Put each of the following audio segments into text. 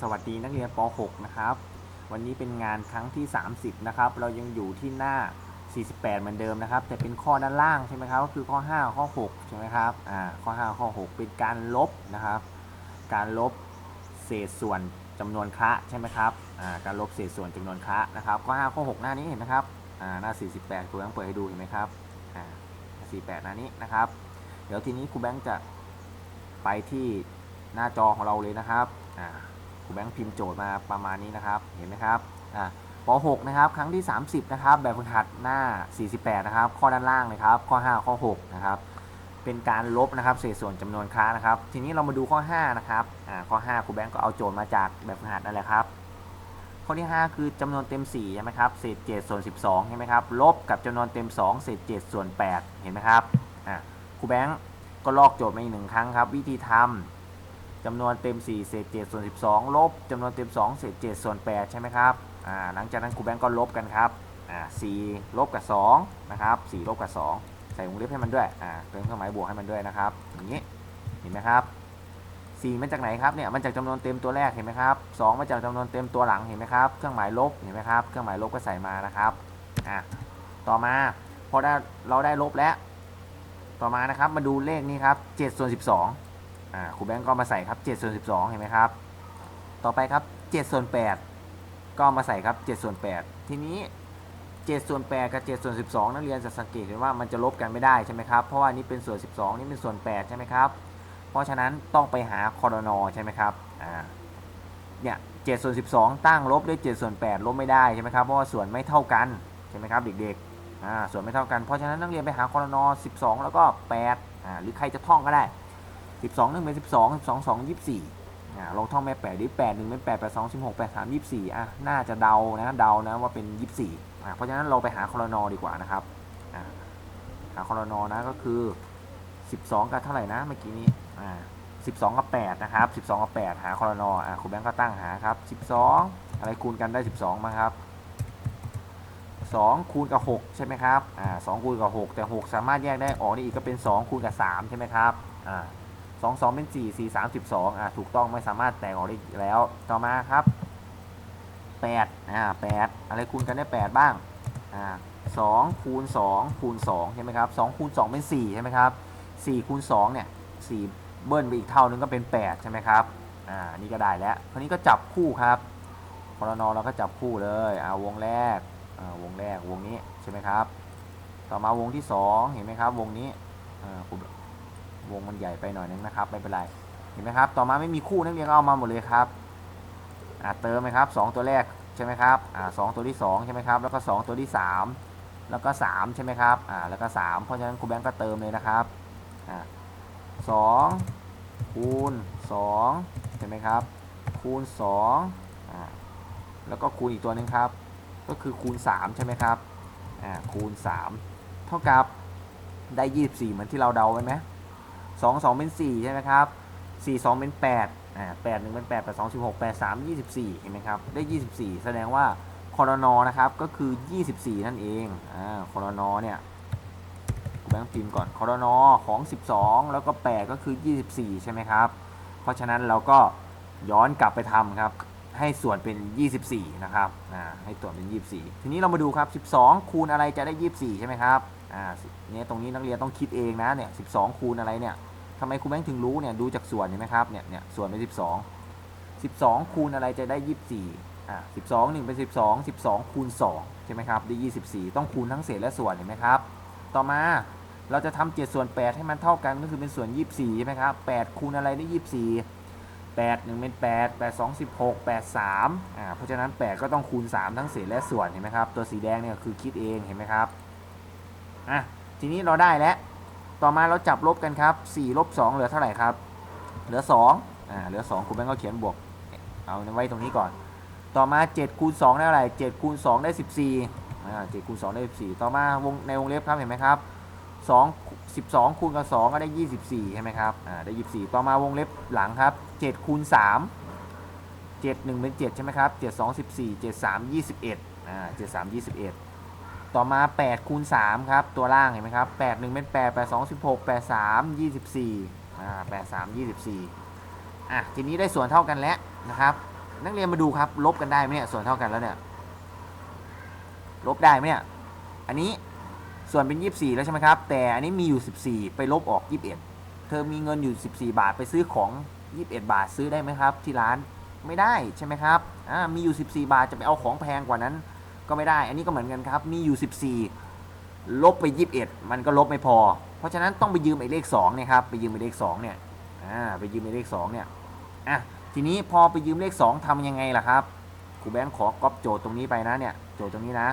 สวัสดีนักเรียนป .6 นะครับ วันนี้เป็นงานครั้งที่ 30 นะครับ เรายังอยู่ที่หน้า 48 เหมือนเดิมนะครับ แต่เป็นข้อด้านล่างใช่ไหมครับ ก็คือข้อ 5 ข้อ 6 ใช่ไหมครับ อ่า ข้อ 5 ข้อ 6 เป็นการลบนะครับ การลบเศษส่วนจำนวนคะใช่ไหมครับ อ่า การลบเศษส่วนจำนวนคะนะครับ ข้อ 5 ข้อ 6 หน้านี้เห็นไหมครับ อ่า หน้า 48ครูแบงค์เปิดให้ดูเห็นไหมครับ อ่า 48 หน้านี้นะครับ เดี๋ยวทีนี้ครูแบงค์จะไปที่หน้าจอของเราเลยนะครับ อ่า ครูแบงค์พิมพ์โจทย์มาประมาณนี้นะครับ เห็นไหมครับอ่าป .6 นะครับ ครั้งที่ 30 นะครับ แบบฝึกหัดหน้า 48 นะครับ ข้อด้านล่างเลยครับ ข้อ 5 ข้อ 6 นะครับ เป็นการลบนะครับ เศษส่วนจำนวนค้านะครับ ทีนี้เรามาดูข้อ 5 นะครับอ่าข้อ 5 ครูแบงค์ก็เอาโจทย์มาจากแบบฝึกหัดนั่นแหละครับ ข้อที่ 5 คือจำนวนเต็ม4ใช่ไหมครับ เศษ7ส่วน 12 ใช่ไหมครับ ลบกับจำนวนเต็ม 2 เศษ7ส่วน 8 เห็นไหมครับอ่าครูแบงค์ก็ลอกโจทย์มาอีกหนึ่งครั้งครับ วิธีทำ จำนวนเต็ม 4 เศษ 7 ส่วน 12 ลบจำนวนเต็ม 2 เศษ 7 ส่วน 8 ใช่ไหมครับอ่าหลังจากนั้นครูแบงค์ก็ลบกันครับอ่า4ลบกับ2นะครับ4ลบกับ 2 ใส่วงเล็บให้มันด้วยอ่าเติมเครื่องหมายบวกให้มันด้วยนะครับอย่างนี้เห็นไหมครับ4มาจากไหนครับเนี่ยมันจากจำนวนเต็มตัวแรกเห็นไหมครับ2มาจากจำนวนเต็มตัวหลังเห็นไหมครับเครื่องหมายลบเห็นไหมครับเครื่องหมายลบก็ใส่มานะครับอะต่อมาพอได้เราได้ลบแล้ว ต่อมานะครับมาดูเลขนี้ครับ7ส่วน12 อ่าครูแบงก์ก็มาใส่ครับ7ส่วน12 เห็นไหมครับ ต่อไปครับ7ส่วน8ก็มาใส่ครับ7ส่วน8ทีนี้7ส่วน8กับ7ส่วน12 นักเรียนจะสังเกตเห็นว่ามันจะลบกันไม่ได้ใช่ไหมครับเพราะว่านี้เป็นส่วน 12 นี่เป็นส่วน 8 ใช่ไหมครับ เพราะฉะนั้นต้องไปหาคอรนอใช่ไหมครับอ่าเนี่ย7ส่วน12ตั้งลบด้วย7ส่วน8ลบไม่ได้ใช่ไหมครับเพราะว่าส่วนไม่เท่ากันใช่ไหมครับเด็กๆอ่าส่วนไม่เท่ากันเพราะฉะนั้นนักเรียนไปหาคอรนอ12แล้วก็8อ่าหรือใครจะท่องก็ได้ 12 1เป็น12 12 2 24อ่าลองท่องแม่8ดิ8 1เป็น8 8 2 16 8 3 24อะน่าจะเดานะเดานะว่าเป็น24อ่าเพราะฉะนั้นเราไปหาคอรนอดีกว่านะครับอ่าหาคอรนอนะก็คือ12กับเท่าไหร่นะเมื่อกี้นี้อ่า12กับ8นะครับ12กับ8หาคอรนออ่าครูแบงก์ก็ตั้งหาครับ12องอะไรคูณกันได้12มาครับ2คูณกับ 6 ใช่ไหมครับ อ่า2คูณกับ 6 แต่ 6 สามารถแยกได้ออกได้อีกก็เป็น 2 คูณกับ 3 ใช่ไหมครับ อ่า 2 2 เป็น 4 4 3 12อ่าถูกต้องไม่สามารถแตกออกได้อีกแล้ว ต่อมาครับ 8อ่า8อะไรคูณกันได้ 8 บ้างอ่า2คูณ2คูณ2ใช่ไหมครับ2คูณ2เป็น 4 ใช่ไหมครับ4คูณ2เนี่ย4เบิ้ลไปอีกเท่านึงก็เป็น 8 ใช่ไหมครับอ่านี่ก็ได้แล้วคราวนี้ก็จับคู่ครับพลนเราก็จับคู่เลยอ่าวงแรกอ่าวงแรกวงนี้ใช่ไหมครับ ต่อมาวงที่ 2 เห็นไหมครับ วงนี้อ่า วงมันใหญ่ไปหน่อยนึงนะครับไม่เป็นไรเห็นไหมครับ ต่อมาไม่มีคู่นักเรียนก็เอามาหมดเลยครับอ่าเติมไหมครับ 2 ตัวแรกใช่ไหมครับอ่าสองตัวที่2ใช่ไหมครับแล้วก็ 2 ตัวที่ 3 แล้วก็ 3 ใช่ไหมครับอ่าแล้วก็ 3 เพราะฉะนั้นครูแบงก์ก็เติมเลยนะครับอ่าสองคูณ2ใช่ไหมครับคูณ2อ่าแล้วก็คูณอีกตัวหนึงครับ ก็คือคูณ 3 ใช่ไหมครับอ่าคูณ 3 เท่ากับได้ 24 เหมือนที่เราเดาไว้ไหม 2 2 เป็น 4 ใช่ไหมครับ 4 2 เป็น 8 อ่า 8 1 เป็น 8 8 2 16 8 3 24 เห็นไหมครับ ได้ 24 แสดงว่าคอรนอนะครับ ก็คือ 24 นั่นเอง อ่าคอรนอเนี่ยกูแบงค์พิมพ์ก่อนคอรนอของ 12 แล้วก็ 8 ก็คือ 24 ใช่ไหมครับ เพราะฉะนั้นเราก็ย้อนกลับไปทำครับ ให้ส่วนเป็น 24 นะครับ อ่า ให้ส่วนเป็น 24 ทีนี้เรามาดูครับ 12 คูณอะไรจะได้ 24 ใช่ไหมครับ อ่า เนี่ยตรงนี้นักเรียนต้องคิดเองนะเนี่ย 12 คูณอะไรเนี่ย ทำไมครูแบงค์ถึงรู้เนี่ยดูจากส่วนเห็นไหมครับเนี่ยเนี่ยส่วนเป็น 12 12 คูณอะไรจะได้ 24อ่า12 1 เป็น 12 12 คูณ2ใช่ไหมครับได้ 24 ต้องคูณทั้งเศษและส่วนเห็นไหมครับ ต่อมาเราจะทำ7ส่วน 8 ให้มันเท่ากันก็คือเป็นส่วน 24ใช่ไหมครับ8คูณอะไรได้ 24 8 1 เป็น 8 8 2 16 8 3อ่าเพราะฉะนั้น 8 ก็ต้องคูณ 3 ทั้งเศษและส่วนเห็นไหมครับ ตัวสีแดงเนี่ยคือคิดเองเห็นไหมครับอะทีนี้เราได้แล้ว ต่อมาเราจับลบกันครับ4ลบ2เหลือเท่าไหร่ครับ เหลือ2อ่าเหลือ2คุณแบงค์ก็เขียนบวก เอาไว้ตรงนี้ก่อน ต่อมา7คูณ2ได้เท่าไหร่7คูณ2ได้ 14อ่า7คูณ2ได้ 14 ต่อมาวงในวงเล็บครับเห็นไหมครับ2 12คูณกับ2ก็ได้ 24ใช่ไหมครับอ่าได้ 24 ต่อมาวงเล็บหลังครับ7คูณ3 7 1เป็น7ใช่ไหมครับ7 2 14 7 3 21อ่า7 3 21 ต่อมา8คูณ3ครับ ตัวล่างเห็นไหมครับ8 1เป็น8 8 2 16 8 3 24อ่า8 3 24อะทีนี้ได้ส่วนเท่ากันแล้วนะครับ นักเรียนมาดูครับ ลบกันได้ไหมเนี่ยส่วนเท่ากันแล้วเนี่ยลบได้ไหมเนี่ยอันนี้ส่วนเป็น 24 แล้วใช่ไหมครับ แต่อันนี้มีอยู่ 14 ไปลบออก 21 เธอมีเงินอยู่ 14 บาทไปซื้อของ 21 บาทซื้อได้ไหมครับ ที่ร้านไม่ได้ใช่ไหมครับอ่ามีอยู่ 14 บาทจะไปเอาของแพงกว่านั้น ก็ไม่ได้ อันนี้ก็เหมือนกันครับ มีอยู่ 14 ลบไป 21 มันก็ลบไม่พอ เพราะฉะนั้นต้องไปยืมไอ้เลข2เนี่ยครับ ไปยืมไอ้เลข2เนี่ย อ่า ไปยืมไอ้เลข2เนี่ย อะ ทีนี้พอไปยืมเลข 2ทำยังไงล่ะครับ ครูแบงค์ขอก๊อปโจทย์ตรงนี้ไปนะเนี่ย โจทย์ตรงนี้นะ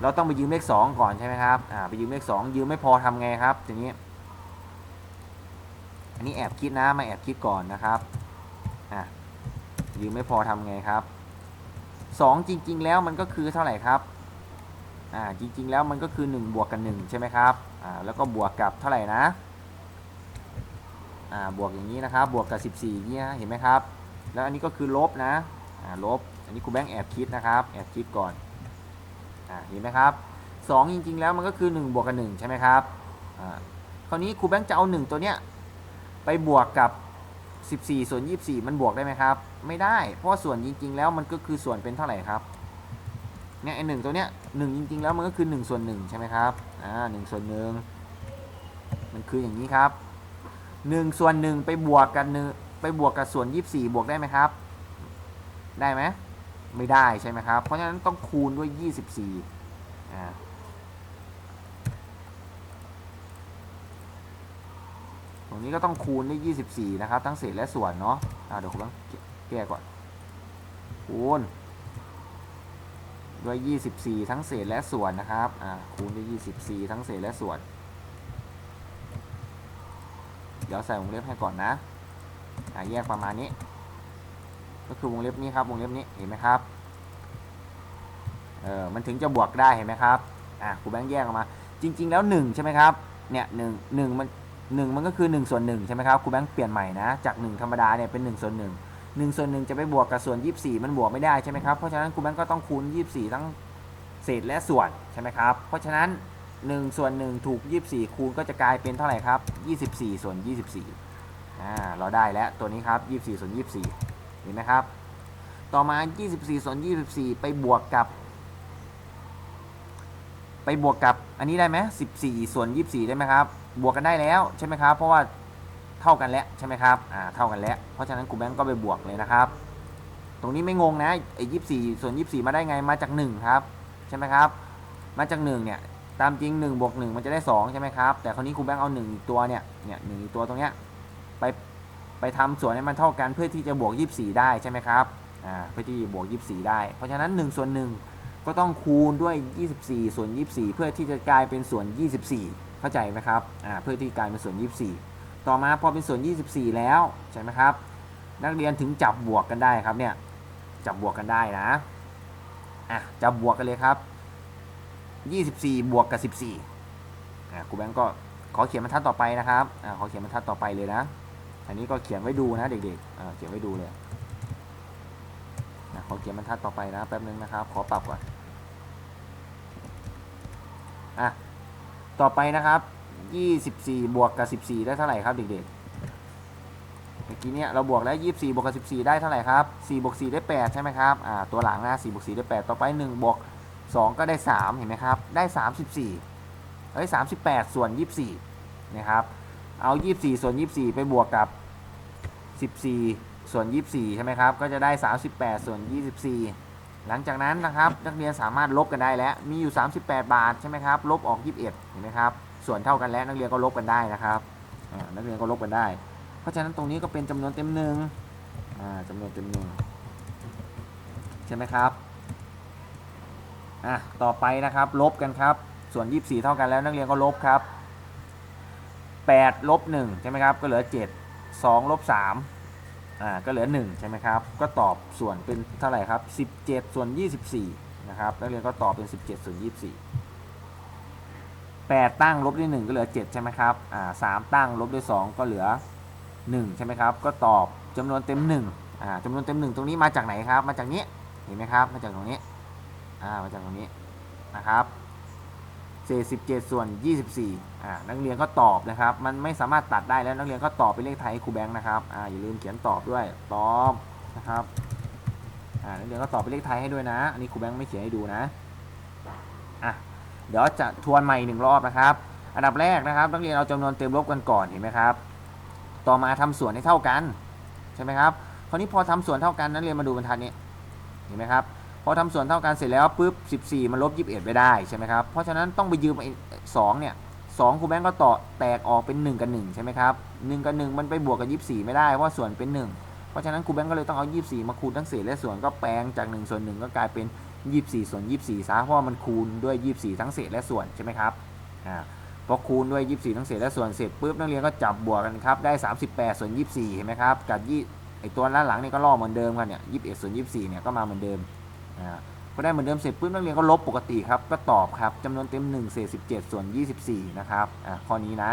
เราต้องไปยืมเลข 2 ก่อนใช่ไหมครับ อ่า ไปยืมเลข 2 ยืมไม่พอทำไงครับ ทีนี้ อันนี้แอบคิดนะ มาแอบคิดก่อนนะครับ อะ ยืมไม่พอทำไงครับ 2 จริง ๆ แล้วมันก็คือเท่าไหร่ครับอ่าจริง ๆ แล้วมันก็คือ 1 บวกกับ1ใช่ไหมครับอ่าแล้วก็บวกกับเท่าไหร่นะอ่าบวกอย่างนี้นะครับบวกกับ 14เนี่ยเห็นไหมครับ แล้วอันนี้ก็คือลบนะอ่าลบ อันนี้ครูแบงค์แอบคิดนะครับแอบคิดก่อนอ่าเห็นไหมครับ2จริง ๆ แล้วมันก็คือ 1 บวกกับ1ใช่ไหมครับอ่าคราวนี้ครูแบงค์จะเอา 1 ตัวเนี้ยไปบวกกับ 14 ส่วน 24 มันบวกได้ไหมครับ ไม่ได้ เพราะส่วนจริง ๆ แล้วมันก็คือส่วนเป็นเท่าไหร่ครับเนี่ยไอ้หนึ่งตัวเนี้ยหนึ่งจริง ๆ แล้วมันก็คือ1ส่วน1ใช่ไหมครับอ่าหส่วนหนึ่งมันคืออย่างนี้ครับ1ส่วน1ไปบวกกันหนึ่งไปบวกกับส่วน 24 บวกได้ไหมครับ ได้ไหมไม่ได้ใช่ไหมครับ เพราะฉะนั้นต้องคูณด้วย 24อ่าตรงนี้ก็ต้องคูณด้วย 24 นะครับ ทั้งเศษและส่วนเนาะอ่าเดี๋ยวผมต้องแก้ ก่อนคูณด้วย 24 ทั้งเศษและส่วนนะครับ อ่า คูณด้วย 24 ทั้งเศษและส่วน เดี๋ยวใส่วงเล็บให้ก่อนนะ อ่า แยกประมาณนี้ ก็คือวงเล็บนี้ครับ วงเล็บนี้ เห็นไหมครับ เออมันถึงจะบวกได้ เห็นไหมครับ อ่าครูแบงค์แยกออกมา จริง ๆ แล้ว 1 ใช่ไหมครับ เนี่ยหนึ่งหนึ่งมัน1มันก็คือ1ส่วน1ใช่ไหมครับ ครูแบงค์เปลี่ยนใหม่นะ จาก 1 ธรรมดาเนี่ยเป็น1ส่วน1 1ส่วน1จะไปบวกกับส่วน 24 มันบวกไม่ได้ใช่ไหมครับ เพราะฉะนั้นครูแบงค์ก็ต้องคูณ 24 ทั้งเศษและส่วนใช่ไหมครับ เพราะฉะนั้น 1 ส่วน 1 ถูก 24 คูณก็จะกลายเป็นเท่าไหร่ครับ 24 ส่วน 24อ่าเราได้แล้วตัวนี้ครับ 24 ส่วน 24 เห็นไหมครับ ต่อมา 24 ส่วน 24 ไปบวกกับ ไปบวกกับอันนี้ได้ไหม14 ส่วน 24 ได้ไหมครับ บวกกันได้แล้วใช่ไหมครับ เพราะว่า เท่ากันแล้วใช่ไหมครับอ่าเท่ากันแล้ว เพราะฉะนั้นครูแบงก์ก็ไปบวกเลยนะครับ ตรงนี้ไม่งงนะไอ้24ส่วน24มาได้ไงมาจาก1ครับใช่ไหมครับ มาจาก1เนี่ยตามจริง1บวก1มันจะได้2ใช่ไหมครับ แต่คราวนี้ครูแบงก์เอา1อีกตัวเนี่ยเนี่ยหนึ่งอีกตัวตรงเนี้ยไปไปทำส่วนให้มันเท่ากันเพื่อที่จะบวก 24 ได้ใช่ไหมครับอ่าเพื่อที่จะบวก 24 ได้ เพราะฉะนั้น1ส่วน1ก็ต้องคูณด้วย 24 ส่วน 24 เพื่อที่จะกลายเป็นส่วน 24 เข้าใจไหมครับอ่าเพื่อที่กลายเป็นส่วน 24 ต่อมาพอเป็นส่วน 24 แล้วใช่ไหมครับ นักเรียนถึงจับบวกกันได้ครับเนี่ยจับบวกกันได้นะอะจับบวกกันเลยครับ 24 บวกกับ 14อ่าครูแบงก์ก็ขอเขียนบรรทัดต่อไปนะครับอ่าขอเขียนบรรทัดต่อไปเลยนะ อันนี้ก็เขียนไว้ดูนะเด็กๆอ่าเขียนไว้ดูเลยนะขอเขียนบรรทัดต่อไปนะแป๊บนึงนะครับ ขอปรับก่อนอะต่อไปนะครับ 24บวกกับ14ได้เท่าไหร่ครับเด็กๆ เมื่อกี้เนี่ยเราบวกแล้ว24บวกกับ14ได้เท่าไหร่ครับ4บวก4ได้8ใช่ไหมครับ อ่า ตัวหลังนะ4บวก4ได้8ต่อไป1บวก2ก็ได้3เห็นไหมครับ ได้34เอ้ย38ส่วน24นะครับ เอา24ส่วน24ไปบวกกับ14ส่วน 24 ใช่ไหมครับ ก็จะได้ 38 ส่วน 24 หลังจากนั้นนะครับ นักเรียนสามารถลบกันได้แล้ว มีอยู่ 38 บาทใช่ไหมครับ ลบออก 21 เห็นไหมครับ ส่วนเท่ากันแล้วนักเรียนก็ลบกันได้นะครับนักเรียนก็ลบกันได้ เพราะฉะนั้นตรงนี้ก็เป็นจำนวนเต็มหนึ่งจำนวนเต็มหนึ่งใช่ไหมครับอะต่อไปนะครับลบกันครับ ส่วน 24 เท่ากันแล้วนักเรียนก็ลบครับ8ลบ1ใช่ไหมครับก็เหลือ 7 2ลบ3อ่าก็เหลือ 1 ใช่ไหมครับ ก็ตอบส่วนเป็นเท่าไหร่ครับ 17 ส่วน 24 นะครับนักเรียนก็ตอบเป็น 17 ส่วน 24 8 ตั้งลบด้วย1ก็เหลือ 7 ใช่ไหมครับอ่า3ตั้งลบด้วย 2 ก็เหลือ 1 ใช่ไหมครับ ก็ตอบจำนวนเต็ม1อ่าจำนวนเต็ม 1 ตรงนี้มาจากไหนครับ มาจากนี้ เห็นไหมครับ มาจากตรงนี้ อ่า มาจากตรงนี้นะครับเศษ17 ส่วน 24อ่านักเรียนก็ตอบนะครับ มันไม่สามารถตัดได้แล้วนักเรียนก็ตอบเป็นเลขไทยให้ครูแบงค์นะครับ อ่า อย่าลืมเขียนตอบด้วย ตอบนะครับ อ่านักเรียนก็ตอบเป็นเลขไทยให้ด้วยนะ อันนี้ครูแบงค์ไม่เขียนให้ดูนะ อะ เดี๋ยวจะทวนใหม่อีกหนึ่งรอบนะครับ อันดับแรกนะครับ นักเรียนเอาจำนวนเต็มลบกันก่อนเห็นไหมครับ ต่อมาทำส่วนให้เท่ากันใช่ไหมครับคราวนี้พอทำส่วนเท่ากันนักเรียนมาดูบรรทัดนี้เห็นไหมครับพอทำส่วนเท่ากันเสร็จแล้วปุ๊บ14 มันลบ 21ไปได้ใช่ไหมครับเพราะฉะนั้นต้องไปยืมไอ้2เนี่ย2ครูแบงก์ก็ต่อแตกออกเป็น 1 กับ 1 ใช่ไหมครับ1กับ 1 มันไปบวกกับ 24 ไม่ได้เพราะส่วนเป็น 1 เพราะฉะนั้นครูแบงก์ก็เลยต้องเอา 24 มาคูณทั้งเศษและส่วนก็แปลงจาก1ส่วน1ก็กลายเป็น 24 ส่วน 24ซะเพราะมันคูณด้วย 24 ทั้งเศษและส่วนใช่ไหมครับอ่าพอคูณด้วย 24 ทั้งเศษและส่วนเสร็จปุ๊บนักเรียนก็จับบวกกันครับได้ 38 ส่วน 24 เห็นไหมครับกับยี่ไอตัวด้านหลังนี่ก็ล่อเหมือนเดิมกันเนี่ย21 ส่วน 24 เนี่ยก็มาเหมือนเดิมอ่าพอได้เหมือนเดิมเสร็จปุ๊บนักเรียนก็ลบปกติครับก็ตอบครับจำนวนเต็ม1เศษ17 ส่วน 24 นะครับอ่าข้อนี้นะ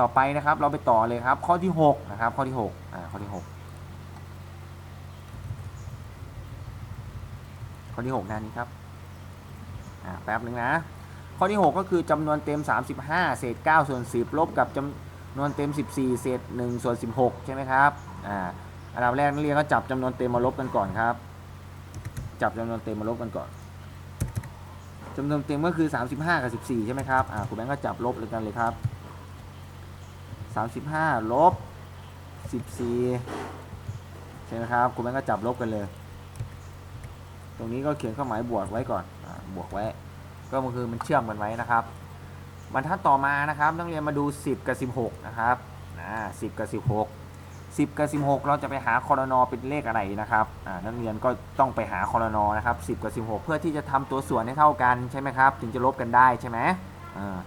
ต่อไปนะครับเราไปต่อเลยครับข้อที่6นะครับข้อที่6อ่าข้อที่ 6 ข้อที่6หน้านี้ครับแป๊บนึงนะ ข้อที่ 6 ก็คือจำนวนเต็ม 35 เศษ 9 ส่วน 10 ลบกับจำนวนเต็ม 14 เศษ 1 ส่วน 16 ใช่ไหมครับอ่าอันดับแรกนักเรียนก็จับจำนวนเต็มมาลบกันก่อนครับ จับจำนวนเต็มมาลบกันก่อนจำนวนเต็มก็คือ 35 กับ 14 ใช่ไหมครับอ่าคุณแบงค์ก็จับลบเลยกันเลยครับ 35 ลบ 14 ใช่ไหมครับคุณแบงค์ก็จับลบกันเลย ตรงนี้ก็เขียนเครื่องหมายบวกไว้ก่อนอบวกไว้ ก็มันคือมันเชื่อมกันไว้นะครับบรรทัดต่อมานะครับนักเรียนมาดู 10 กับ 16 นะครับอ่า10กับ 16 10 กับ 16 เราจะไปหาคอรนอเป็นเลขอะไรนะครับอ่านักเรียนก็ต้องไปหาคอรนอนะครับ10 กับ 16 เพื่อที่จะทำตัวส่วนให้เท่ากันใช่ไหมครับ ถึงจะลบกันได้ใช่ไหมอ่า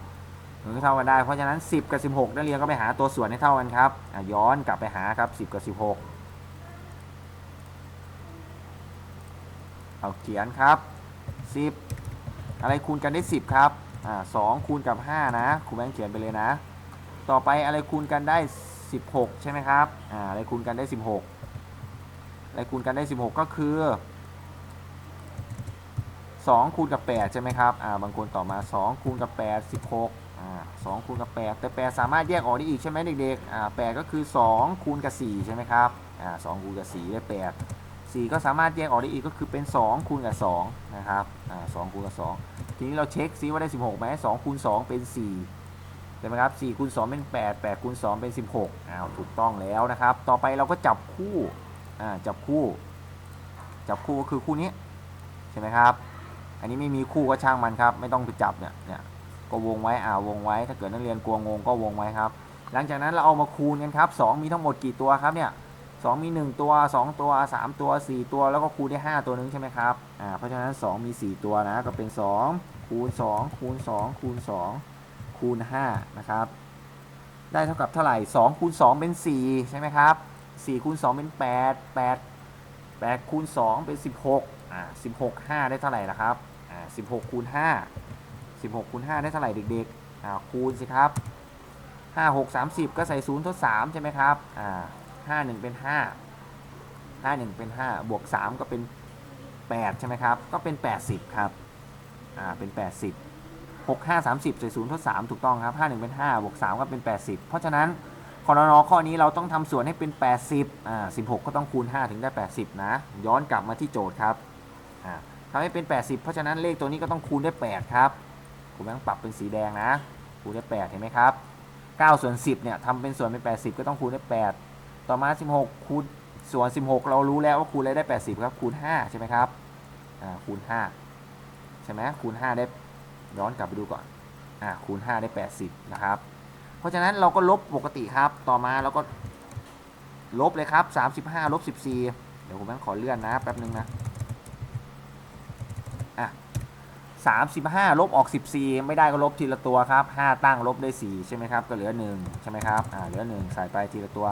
ถึงจะเท่ากันได้เพราะฉะนั้น 10 กับ 16 นักเรียนก็ไปหาตัวส่วนให้เท่ากันครับอ่าย้อนกลับไปหาครับ 10 กับ 16 เอาเขียนครับ 10 อะไรคูณกันได้ 10 ครับอ่า2คูณกับ 5 นะครูแบงค์เขียนไปเลยนะ ต่อไปอะไรคูณกันได้ 16 ใช่ไหมครับอ่าอะไรคูณกันได้ 16 อะไรคูณกันได้ 16 ก็คือ 2 คูณกับ 8 ใช่ไหมครับอ่าบางคนต่อมา 2 คูณกับ 8 16อ่า2คูณกับ 8 แต่ 8 สามารถแยกออกได้อีกใช่ไหมเด็กๆอ่า8ก็คือ 2 คูณกับ 4 ใช่ไหมครับอ่า2คูณกับ 4 ได้ 8 4 ก็สามารถแยกออกได้อีกก็คือเป็น 2 คูณกับ 2 นะครับอ่าคูณกับ 2 ทีนี้เราเช็คซิว่าได้ 16ไหม2คูณ2เป็น 4 ใช่ไหมครับ4คูณ2เป็น 8 8คูณ2เป็น 16อ้าวถูกต้องแล้วนะครับ ต่อไปเราก็จับคู่อ่าจับคู่ จับคู่ก็คือคู่นี้ใช่ไหมครับ อันนี้ไม่มีคู่ก็ช่างมันครับ ไม่ต้องไปจับเนี่ยเนี่ยก็วงไว้อ่าวงไว้ ถ้าเกิดนักเรียนกลัวงงก็วงไว้ครับ หลังจากนั้นเราเอามาคูณกันครับ 2 มีทั้งหมดกี่ตัวครับเนี่ย 2 มี 1 ตัว 2 ตัว 3 ตัว 4 ตัว แล้วก็คูณได้ 5 ตัวนึงใช่ไหมครับ อ่า เพราะฉะนั้น 2 มี 4 ตัวนะ ก็เป็น 2 คูณ 2 คูณ 2 คูณ 2 คูณ 5 นะครับ ได้เท่ากับเท่าไหร่ 2 คูณ 2 เป็น 4 ใช่ไหมครับ 4 คูณ 2 เป็น 8 8 8 คูณ 2 เป็น 16 อ่า 16 5 ได้เท่าไหร่ล่ะครับ อ่า 16 คูณ 5 16 คูณ 5 ได้เท่าไหร่เด็กๆ อ่า คูณสิครับ 5 6 30 ก็ใส่0ทด3ใช่ไหมครับ อ่า 5 1เป็น5 5 1เป็น5บวก3ก็เป็น8ใช่ไหมครับ ก็เป็น80ครับ อ่า เป็น80 6 5 30ใส่0ทด3ถูกต้องครับ5 1เป็น5บวก3ก็เป็น80เพราะฉะนั้นคอนอข้อนี้เราต้องทำส่วนให้เป็น80อ่า16ก็ต้องคูณ5ถึงได้80นะ ย้อนกลับมาที่โจทย์ครับ อ่าทำให้เป็น 80 เพราะฉะนั้นเลขตัวนี้ก็ต้องคูณได้ 8 ครับผมต้องปรับเป็นสีแดงนะ คูณได้ 8 เห็นไหมครับ9ส่วน10เนี่ยทำเป็นส่วนเป็น 80 ก็ต้องคูณได้ 8 ต่อมา 16 คูณส่วน 16 เรารู้แล้วว่าคูณอะไรได้ 80 ครับ คูณ 5 ใช่ไหมครับ อ่า คูณ 5 ใช่ไหมคูณ 5 ได้ ย้อนกลับไปดูก่อน อ่า คูณ 5 ได้ 80 นะครับ เพราะฉะนั้นเราก็ลบปกติครับ ต่อมาเราก็ลบเลยครับ 35 ลบ 14 เดี๋ยวผมแม่งขอเลื่อนนะ แป๊บนึงนะ อะ 35 ลบออก 14 ไม่ได้ก็ลบทีละตัวครับ 5 ตั้งลบได้ 4 ใช่ไหมครับ ก็เหลือ 1 ใช่ไหมครับ อ่า เหลือ 1 ใส่ไปทีละตัว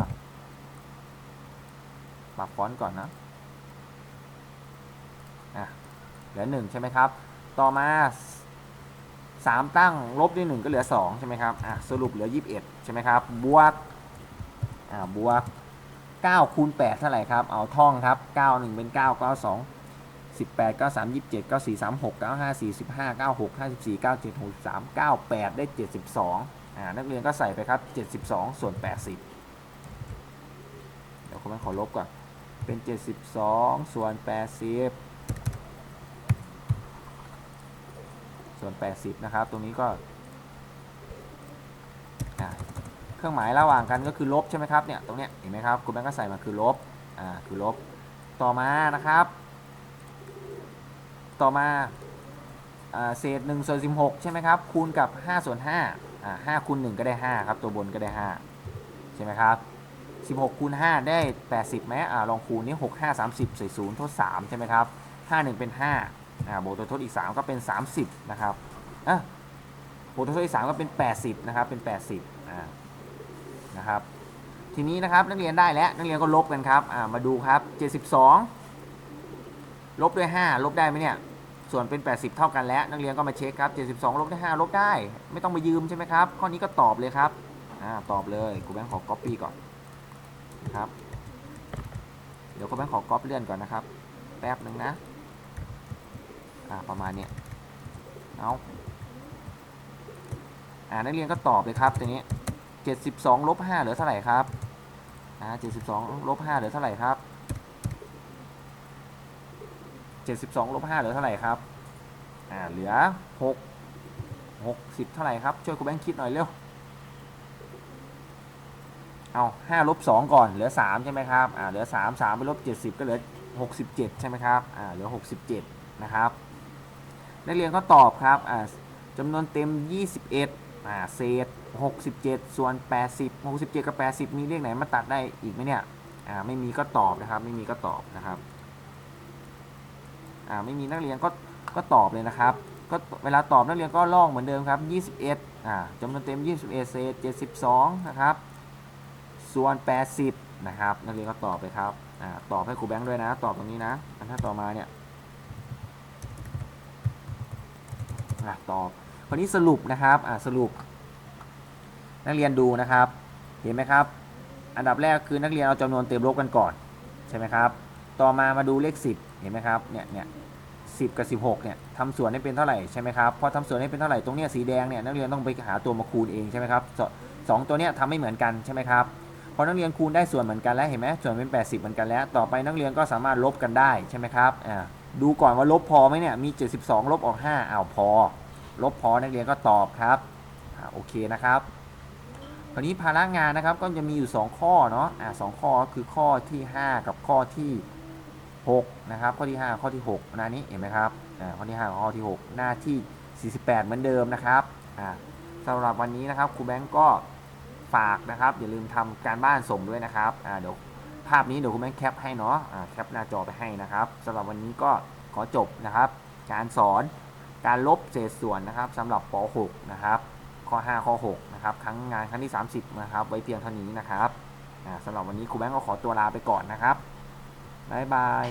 ปรับฟอนต์ก่อนนะอะเหลือ1ใช่ไหมครับ ต่อมา3ตั้งลบด้วย1ก็เหลือ2ใช่ไหมครับอะสรุปเหลือ21ใช่ไหมครับ บวกอ่าบวก9คูณ8เท่าไหร่ครับ เอาท่องครับ9 1เป็น9 9 2 18 93 27 94 36 95 45 96 54 97 63 98ได้72อ่านักเรียนก็ใส่ไปครับ72ส่วน80เดี๋ยวคุณแม่ขอลบก่อน เป็น 72 ส่วน 80 ส่วน 80 นะครับ ตรงนี้ก็เครื่องหมายระหว่างกันก็คือลบใช่ไหมครับเนี่ยตรงเนี้ยเห็นไหมครับคุณแบงค์ก็ใส่มาคือลบอ่าคือลบต่อมานะครับ ต่อมาอ่าเศษ1ส่วน16 ใช่ไหมครับ คูณกับ5ส่วน5อ่า5คูณ1ก็ได้ 5 ครับ ตัวบนก็ได้ 5 ใช่ไหมครับ 16 คูณ 5 ได้ 80ไหมอ่าลองคูณนี่6 5 30ใส่0ทด 3 ใช่ไหมครับ 5 1 เป็น5อ่าบวกตัวทดอีก 3 ก็เป็น 30 นะครับอะบวกตัวทดอีก 3 ก็เป็น 80 นะครับ เป็น 80อ่านะครับ ทีนี้นะครับนักเรียนได้แล้วนักเรียนก็ลบกันครับอ่ามาดูครับ 72 ลบด้วย 5 ลบได้ไหมเนี่ย ส่วนเป็น 80 เท่ากันแล้ว นักเรียนก็มาเช็คครับ 72 ลบด้วย 5 ลบได้ ไม่ต้องไปยืมใช่ไหมครับ ข้อนี้ก็ตอบเลยครับอ่าตอบเลยครูแบงค์ขอ copy ก่อน นะครับ เดี๋ยวครูแบงค์ขอ copy เลื่อนก่อนนะครับ แป๊บหนึ่งนะอ่าประมาณเนี้ยเอาอ่านักเรียนก็ตอบเลยครับตรงนี้72ลบ5เหลือเท่าไหร่ครับอ่า72ลบ5เหลือเท่าไหร่ครับ72ลบ5เหลือเท่าไหร่ครับอ่าเหลือ6 60เท่าไหร่ครับช่วยคุณแบงค์คิดหน่อยเร็ว เอา5ลบ2ก่อนเหลือ 3 ใช่ไหมครับอ่าเหลือ 3 3ไปลบ70 ก็เหลือ 67 ใช่ไหมครับอ่าเหลือ 67 นะครับนักเรียนก็ตอบครับอ่าจำนวนเต็ม 21อ่าเศษ 67 ส่วน 80 67 กับ 80 มีเลขไหนมาตัดได้อีกไหมเนี่ยอ่าไม่มีก็ตอบนะครับ ไม่มีก็ตอบนะครับอ่าไม่มีนักเรียนก็ก็ตอบเลยนะครับก็เวลาตอบนักเรียนก็ลอกเหมือนเดิมครับ 21อ่าจำนวนเต็ม 21 เศษ 72 นะครับ ส่วน 80 นะครับ นักเรียนก็ตอบไปครับอตอบให้ครูแบงค์ด้วยนะ ตอบตรงนี้นะ อันถ้าต่อมาเนี่ยอตอบ คราวนี้สรุปนะครับสรุป นักเรียนดูนะครับ เห็นไหมครับ อันดับแรกคือนักเรียนเอาจำนวนเต็มลบกันก่อน ใช่ไหมครับ ต่อมามาดูเลข 10 เห็นไหมครับ เนี่ยเนี่ยสิกับ16เนี่ยทำส่วนให้เป็นเท่าไหร่ใช่ไหมครับ พอทำส่วนให้เป็นเท่าไหร่ตรงเนี้ยสีแดงเนี่ยนักเรียนต้องไปหาตัวมาคูณเองใช่ไหมครับสสองตัวเนี้ยทำไม่เหมือนกันใช่ไหมครับ พอนักเรียนคูณได้ส่วนเหมือนกันแล้วเห็นไหมส่วนเป็น 80 เหมือนกันแล้ว ต่อไปนักเรียนก็สามารถลบกันได้ใช่ไหมครับอ่าดูก่อนว่าลบพอไหมเนี่ยมี 72 ลบออก5อ้าวพอ ลบพอนักเรียนก็ตอบครับอ่าโอเคนะครับคราวนี้ภาระงานนะครับก็จะมีอยู่ 2 ข้อเนาะอ่าสองข้อก็คือข้อที่ 5 กับข้อที่6นะครับข้อที่ 5 ข้อที่6หน้านี้เห็นไหมครับอ่าข้อที่5ข้อที่ 6 หน้าที่ 48 เหมือนเดิมนะครับอ่าสำหรับวันนี้นะครับครูแบงก์ก็ ฝากนะครับ อย่าลืมทำการบ้านส่งด้วยนะครับเดี๋ยวภาพนี้เดี๋ยวครูแบงก์แคปให้เนาะอ่าแคปหน้าจอไปให้นะครับสำหรับวันนี้ก็ขอจบนะครับ การสอนการลบเศษส่วนนะครับสำหรับป .6 นะครับข้อ 5 ข้อ 6 นะครับ ครั้งงานครั้งที่ 30 นะครับ ไว้เพียงเท่านี้นะครับสำหรับวันนี้ครูแบงก์ก็ขอตัวลาไปก่อนนะครับ บ๊ายบาย